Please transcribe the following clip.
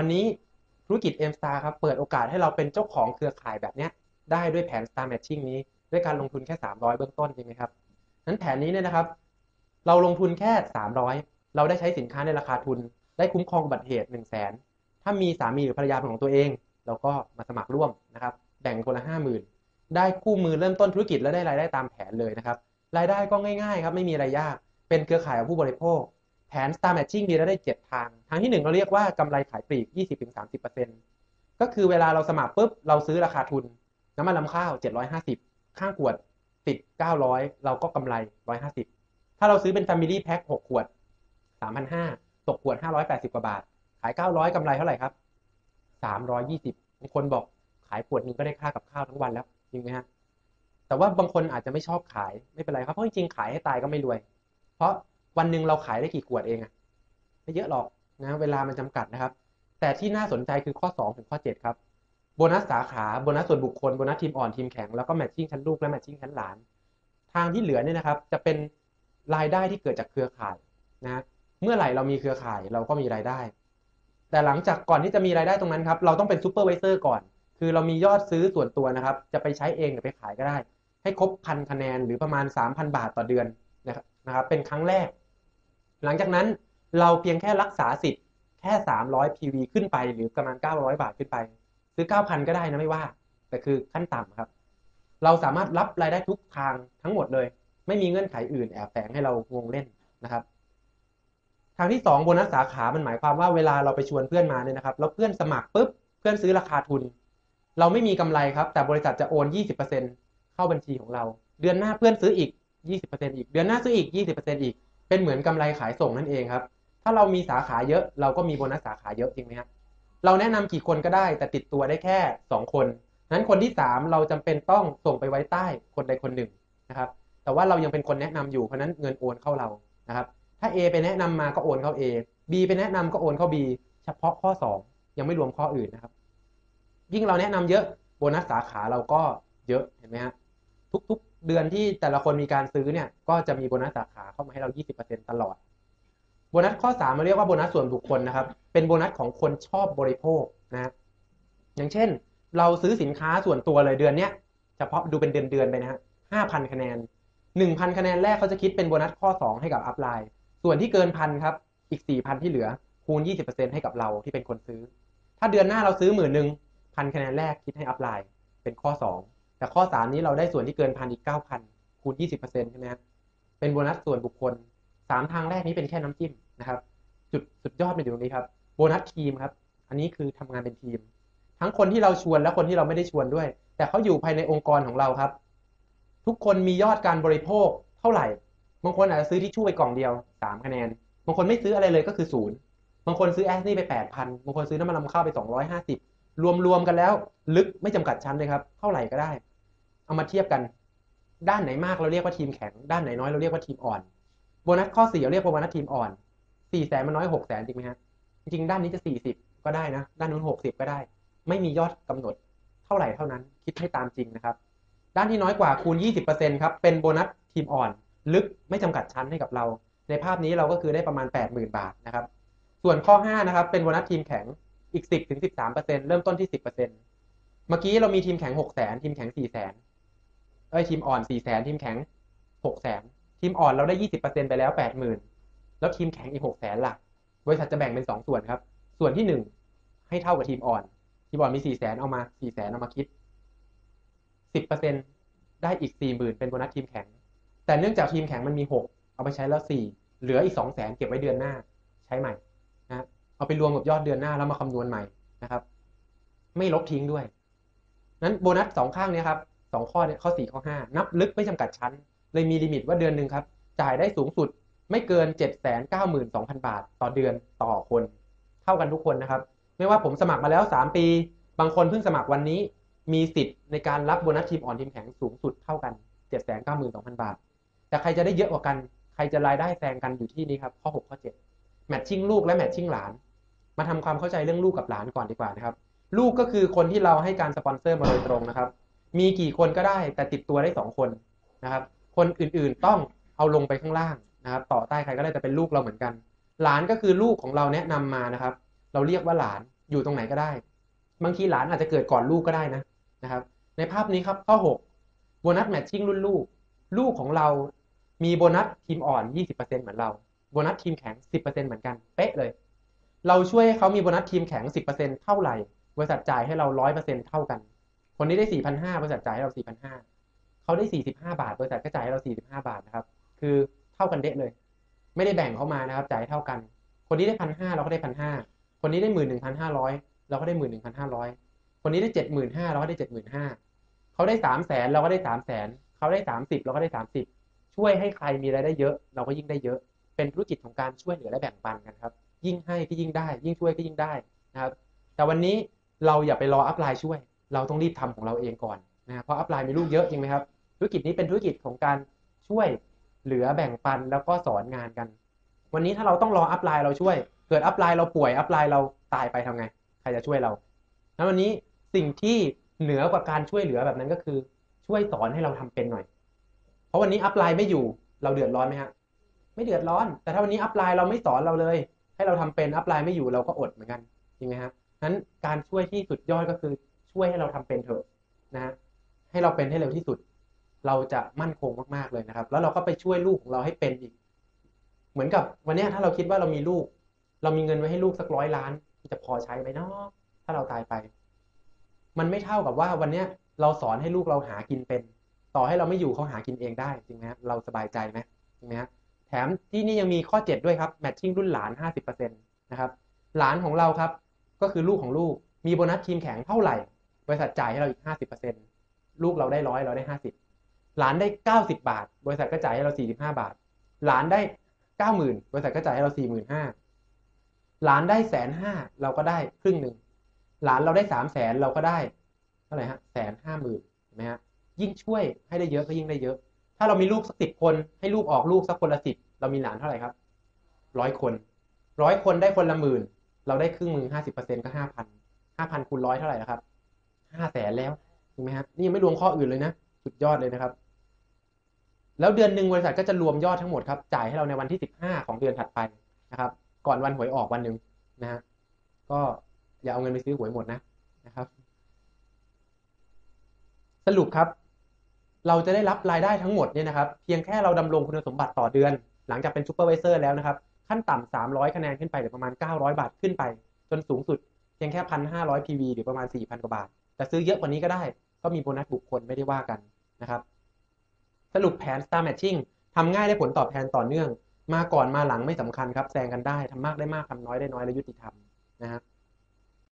วันนี้ธุรกิจ M Star ครับเปิดโอกาสให้เราเป็นเจ้าของเครือข่ายแบบนี้ได้ด้วยแผน Star Matching นี้ ด้วยการลงทุนแค่ 300 เบื้องต้นจริงไหมครับนั้นแผนนี้เนี่ยนะครับ เราลงทุนแค่ 300 เราได้ใช้สินค้าในราคาทุน ได้คุ้มครองบัติเหตุ 1 0 0 0 0แสนถ้ามีสามีหรือภรรยาเป็นของตัวเอง เราก็มาสมัครร่วมนะครับแบ่งคนละ 50,000 ได้คู่มือเริ่มต้นธุรกิจและได้รายได้ตามแผนเลยนะครับรายได้ก็ง่ายๆครับไม่มีอะไรยากเป็นเครือข่ายของผู้บริโภค แผน Star Matching มีรายได้ 7 ทาง ทางที่ 1 เราเรียกว่ากำไรขายปลีก 20-30%ก็คือเวลาเราสมัครปุ๊บ เราซื้อราคาทุน น้ำมันลำข้าว 750 ข้างขวดติด900 เราก็กำไร 150 ถ้าเราซื้อเป็น Family Pack 6 ขวด 3,500 ตกขวด 580 กว่าบาท ขาย 900กำไรเท่าไหร่ครับ 320บางคนบอกขายขวดนึงก็ได้ค่ากับข้าวทั้งวันแล้ว จริงไหมฮะ แต่ว่าบางคนอาจจะไม่ชอบขาย ไม่เป็นไรครับ เพราะจริงๆ ขายให้ตายก็ไม่รวย เพราะ วันหนึ่งเราขายได้กี่ขวดเองอะไม่เยอะหรอกนะเวลามันจำกัดนะครับ แต่ที่น่าสนใจคือข้อ 2 ถึงข้อ 7 ครับโบนัสสาขาโบนัสส่วนบุคคลโบนัสทีมอ่อนทีมแข็งแล้วก็แมทชิ่งชั้นลูกและแมทชิ่งชั้นหลาน ทางที่เหลือเนี่ยนะครับ จะเป็นรายได้ที่เกิดจากเครือข่ายนะเมื่อไหร่เรามีเครือข่ายเราก็มีรายได้ แต่หลังจากก่อนที่จะมีรายได้ตรงนั้นครับเราต้องเป็นซูเปอร์วิเซอร์ก่อน คือเรามียอดซื้อส่วนตัวนะครับ จะไปใช้เองหรือไปขายก็ได้ ให้ครบพันคะแนนหรือประมาณ 3,000 บาทต่อเดือนนะครับเป็นครั้งแรก หลังจากนั้นเราเพียงแค่รักษาสิทธิ์แค่ 300 PV ขึ้นไปหรือประมาณ 900 บาทขึ้นไป ซื้อ 9,000 ก็ได้นะไม่ว่า แต่คือขั้นต่ำครับ เราสามารถรับรายได้ทุกทางทั้งหมดเลย ไม่มีเงื่อนไขอื่นแอบแฝงให้เรางงเล่นนะครับ ทางที่2โบนัสสาขา มันหมายความว่าเวลาเราไปชวนเพื่อนมาเนี่ยนะครับ แล้วเพื่อนสมัครปุ๊บ เพื่อนซื้อราคาทุน เราไม่มีกำไรครับ แต่บริษัทจะโอน 20%เข้าบัญชีของเรา เดือนหน้าเพื่อนซื้ออีก 20%อีก เดือนหน้าซื้ออีก 20%อีก เป็นเหมือนกำไรขายส่งนั่นเองครับ ถ้าเรามีสาขาเยอะ เราก็มีโบนัสสาขาเยอะจริงไหมครับเราแนะนำกี่คนก็ได้ แต่ติดตัวได้แค่ 2 คนนั้นคนที่ 3 เราจำเป็นต้องส่งไปไว้ใต้คนใดคนหนึ่งนะครับแต่ว่าเรายังเป็นคนแนะนำอยู่เพราะนั้นเงินโอนเข้าเรานะครับถ้า A ไปแนะนำมาก็โอนเข้า A B ไปแนะนำก็โอนเข้า B เฉพาะข้อ 2 ยังไม่รวมข้ออื่นนะครับ ยิ่งเราแนะนำเยอะโบนัสสาขาเราก็เยอะเห็นไหมฮะทุกๆ เดือนที่แต่ละคนมีการซื้อเนี่ย ก็จะมีโบนัสสาขาเข้ามาให้เรา 20%ตลอด โบนัสข้อ3มาเรียกว่าโบนัสส่วนบุคคลนะครับ เป็นโบนัสของคนชอบบริโภคนะอย่างเช่น เราซื้อสินค้าส่วนตัวเลยเดือนเนี้ยเฉพาะดูเป็นเดือนๆไปนะฮะ5,000คะแนน1,000คะแนนแรกเขาจะคิดเป็นโบนัสข้อ 2 ให้กับอัพไลน์ ส่วนที่เกินพันครับ อีก4,000ที่เหลือคูณ 20%ให้กับเราที่เป็นคนซื้อ ถ้าเดือนหน้าเราซื้อหมื่นหนึ่งพันคะแนนแรกคิดให้อัพไลน์เป็นข้อ 2 แต่ข้อ3นี้เราได้ส่วนที่เกินพันอีก9,000คูณ20%ใช่ไหมครับเป็นโบนัสส่วนบุคคล3ทางแรกนี้เป็นแค่น้ำจิ้มนะครับ จุดสุดยอดมันอยู่ตรงนี้ครับโบนัสทีมครับ อันนี้คือทำงานเป็นทีม ทั้งคนที่เราชวนและคนที่เราไม่ได้ชวนด้วย แต่เขาอยู่ภายในองค์กรของเราครับ ทุกคนมียอดการบริโภคเท่าไหร่บางคนอาจจะซื้อที่ชู่ไปกล่องเดียว3คะแนนบางคนไม่ซื้ออะไรเลยก็คือศูนย์บางคนซื้อแอสนี่ไป8,000บางคนซื้อน้ำมันลำข้าวไป250รวมๆกันแล้ว ลึกไม่จำกัดชั้นเลยครับเท่าไหร่ก็ได้ เอามาเทียบกัน ด้านไหนมากเราเรียกว่าทีมแข็ง ด้านไหนน้อยเราเรียกว่าทีมอ่อน โบนัสข้อ4เราเรียกว่าโบนัสทีมอ่อน4แสนมันน้อย6แสนจริงไหมฮะ จริงด้านนี้จะ40ก็ได้นะ ด้านนู้น60ก็ได้ ไม่มียอดกำหนดเท่าไหร่เท่านั้น คิดให้ตามจริงนะครับ ด้านที่น้อยกว่าคูณ 20%ครับ เป็นโบนัสทีมอ่อน ลึกไม่จำกัดชั้นให้กับเรา ในภาพนี้เราก็คือได้ประมาณ 80,000 บาทนะครับ ส่วนข้อ5นะครับ เป็นโบนัสทีมแข็ง อีก 10ถึง13%เริ่มต้นที่ 10%เมื่อกี้เรามีทีมแข็ง 6 0 0 0 0 ทีมแข็ง 4 0 0 0 0 เอ้ยทีมอ่อน4 0 0 0 0ทีมแข็ง6 0 0 0 0ทีมอ่อนเราได้20%ไปแล้ว80,000แล้วทีมแข็งอีก6 0 0 0 0 0ล่ะ บริษัทจะแบ่งเป็น2ส่วนครับ ส่วนที่1ให้เท่ากับทีมอ่อน ทีมอ่อนมี4 0 0 0 0 0เอามา4 0 0 0 0 0เอามาคิด10%ได้อีก40,000เป็นโบนัสทีมแข็ง แต่เนื่องจากทีมแข็งมันมี6เอาไปใช้แล้ว4เหลืออีก2 0 0 0 0 0เก็บไว้เดือนหน้า ใช้ใหม่นะเอาไปรวมกับยอดเดือนหน้าแล้วมาคำนวณใหม่นะครับ ไม่ลบทิ้งด้วยนั้นโบนัสสองข้างเนี้ครับ สองข้อเนี่ยข้อ4ข้อ5นับลึกไม่จำกัดชั้น เลยมีลิมิตว่าเดือนหนึ่งครับ จ่ายได้สูงสุดไม่เกิน 792,000 บาท ต่อเดือนต่อคน เท่ากันทุกคนนะครับ ไม่ว่าผมสมัครมาแล้ว 3 ปี บางคนเพิ่งสมัครวันนี้ มีสิทธิ์ในการรับโบนัสทีมอ่อนทีมแข็งสูงสุดเท่ากัน 792,000 บาท แต่ใครจะได้เยอะกว่ากัน ใครจะรายได้แซงกันอยู่ที่นี้ครับ ข้อ 6 ข้อ 7 แมทชิ่งลูกและแมทชิ่งหลาน มาทำความเข้าใจเรื่องลูกกับหลานก่อนดีกว่านะครับ ลูกก็คือคนที่เราให้การสปอนเซอร์มาโดยตรงนะครับ มีกี่คนก็ได้ แต่ติดตัวได้2คนนะครับ คนอื่นๆต้องเอาลงไปข้างล่างนะครับ ต่อใต้ใครก็ได้แต่เป็นลูกเราเหมือนกัน หลานก็คือลูกของเราแนะนำมานะครับ เราเรียกว่าหลานอยู่ตรงไหนก็ได้ บางทีหลานอาจจะเกิดก่อนลูกก็ได้นะนะครับ ในภาพนี้ครับข้อ6โบนัสแมทชิ่งรุ่นลูก ลูกของเรามีโบนัสทีมอ่อน 20%เหมือนเราโบนัสทีมแข็ง 10%เหมือนกัน เป๊ะเลย เราช่วยให้เขามีโบนัสทีมแข็ง 10%เท่าไหร่ บริษัทจ่ายให้เรา 100%เท่ากัน คนนี้ได้4,500บริษัทจ่ายให้เรา4,500เขาได้45บห้าบาทบริษัทก็จ่ายให้เรา45บห้าบาทนะครับ คือเท่ากันเด็ดเลย ไม่ได้แบ่งเข้ามานะครับ จ่ายเท่ากัน คนนี้ได้พันห้าเราก็ได้พันห้าคนนี้ได้หมื่นหนึ่งพันห้าร้อยเราก็ได้หมื่นหนึ่งพันห้าร้อยคนนี้ได้เจ็ดหมื่นห้าเราก็ได้เจ็ดหมื่นห้าเขาได้สามแสนเราก็ได้สามแสนเขาได้สามสิบเราก็ได้สามสิบช่วยให้ใครมีรายได้เยอะ เราก็ยิ่งได้เยอะ เป็นธุรกิจของการช่วยเหลือและแบ่งปันกันครับ ยิ่งให้ก็ยิ่งได้ ยิ่งช่วยก็ยิ่งได้นะครับ แต่วันนี้เราอย่าไปรออัพไลน์ช่วย เราต้องรีบทำของเราเองก่อนนะเพราะอัพไลน์มีลูกเยอะจริงไหมครับ ธุรกิจนี้เป็นธุรกิจของการช่วยเหลือแบ่งปันแล้วก็สอนงานกัน วันนี้ถ้าเราต้องรออัพไลน์เราช่วย เกิดอัพไลน์เราป่วยอัพไลน์เราตายไปทำไง ใครจะช่วยเราแล้ววันนี้สิ่งที่เหนือกว่าการช่วยเหลือแบบนั้นก็คือ ช่วยสอนให้เราทำเป็นหน่อย เพราะวันนี้อัพไลน์ไม่อยู่เราเดือดร้อนไหมฮะไม่เดือดร้อน แต่ถ้าวันนี้อัพไลน์เราไม่สอนเราเลย ให้เราทำเป็นอัพไลน์ไม่อยู่เราก็อดเหมือนกันจริงไหมฮะนั้นการช่วยที่สุดยอดก็คือ ช่วยให้เราทำเป็นเถอะนะฮะให้เราเป็นให้เร็วที่สุด เราจะมั่นคงมากๆเลยนะครับ แล้วเราก็ไปช่วยลูกของเราให้เป็นอีก เหมือนกับวันนี้ถ้าเราคิดว่าเรามีลูก เรามีเงินไว้ให้ลูกสักร้อยล้านจะพอใช้ไหมเนาะถ้าเราตายไป มันไม่เท่ากับว่าวันนี้เราสอนให้ลูกเราหากินเป็น ต่อให้เราไม่อยู่เขาหากินเองได้จริงไหมเราสบายใจไหมจริงไหมแถมที่นี่ยังมีข้อ 7 ด้วยครับแมทชิ่งรุ่นหลาน 50%นะครับหลานของเราครับ ก็คือลูกของลูกมีโบนัสทีมแข็งเท่าไหร่ บริษัทจ่ายให้เราอีก50%ลูกเราได้ร้อยเราได้50หลานได้90บบาท บริษัทก็จ่ายให้เรา45บห้าบาท หลานได้90,000บริษัทก็จ่ายให้เรา45,000หลานได้แสนห้าเราก็ได้ครึ่งหนึ่งหลานเราได้สามแสนเราก็ได้เท่าไหร่ฮะแสนห้าหมื่นเห็นไหมฮะยิ่งช่วยให้ได้เยอะก็ยิ่งได้เยอะ ถ้าเรามีลูกสักสิบคนให้ลูกออกลูกสักคนละสิบเรามีหลานเท่าไหร่ครับร้อยคนร้อยคนได้คนละหมื่นเราได้ครึ่งมือห้าสิบเปอร์เซ็นต์ก็ห้าพันห้าพันคูณร้อยเท่าไหร่นะครับ ห้าแสนแล้วเห็นไหมครับนี่ยังไม่รวมข้ออื่นเลยนะสุดยอดเลยนะครับ แล้วเดือนหนึ่งบริษัทก็จะรวมยอดทั้งหมดครับจ่ายให้เราในวันที่สิบห้าของเดือนถัดไปนะครับ ก่อนวันหวยออกวันหนึ่งนะฮะก็อย่าเอาเงินไปซื้อหวยหมดนะนะครับ สรุปครับ เราจะได้รับรายได้ทั้งหมดเนี่ยนะครับ เพียงแค่เราดำรงคุณสมบัติต่อเดือน หลังจากเป็นซูเปอร์วิเซอร์แล้วนะครับ ขั้นต่ำสามร้อยคะแนนขึ้นไปหรือประมาณเก้าร้อยบาทขึ้นไป จนสูงสุดเพียงแค่พันห้าร้อย PV หรือประมาณสี่พันกว่าบาท แต่ซื้อเยอะกว่านี้ก็ได้ ก็มีโบนัสบุคคลไม่ได้ว่ากันนะครับ สรุปแผน Star Matching ทำง่ายได้ผลตอบแทนต่อเนื่อง มาก่อนมาหลังไม่สำคัญครับแซงกันได้ทำมากได้มากทำน้อยได้น้อยและยุติธรรมนะครับ